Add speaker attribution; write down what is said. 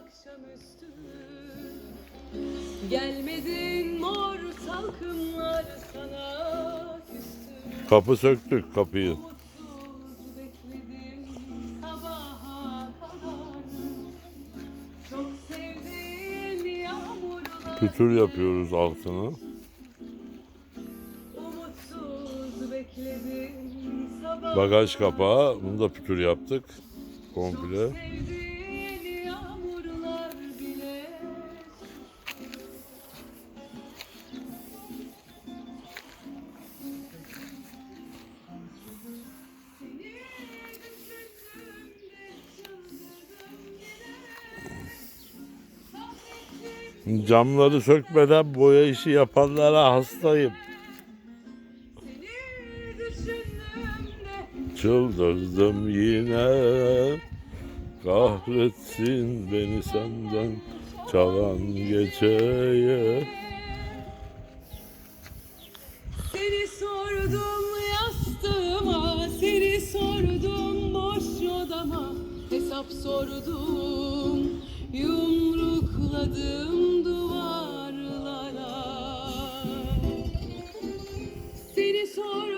Speaker 1: akşamüstü Gelmedin mor salkımlar sana küstü
Speaker 2: Kapı söktük kapıyı.
Speaker 1: Umutsuz bekledim sabaha kadar Çok sevdim yağmurlar
Speaker 2: Pütür yapıyoruz altını.
Speaker 1: Umutsuz bekledim sabaha
Speaker 2: Bagaj kapağı. Bunu da pütür yaptık. Komple.
Speaker 1: Sevdiğin
Speaker 2: Camları sökmeden boya işi yapanlara hastayım. Çıldırdım yine. Kahretsin beni senden çalan geceye.
Speaker 1: Seni sordum yastığıma, seni sordum boş odama, hesap sordum, yumrukladım. so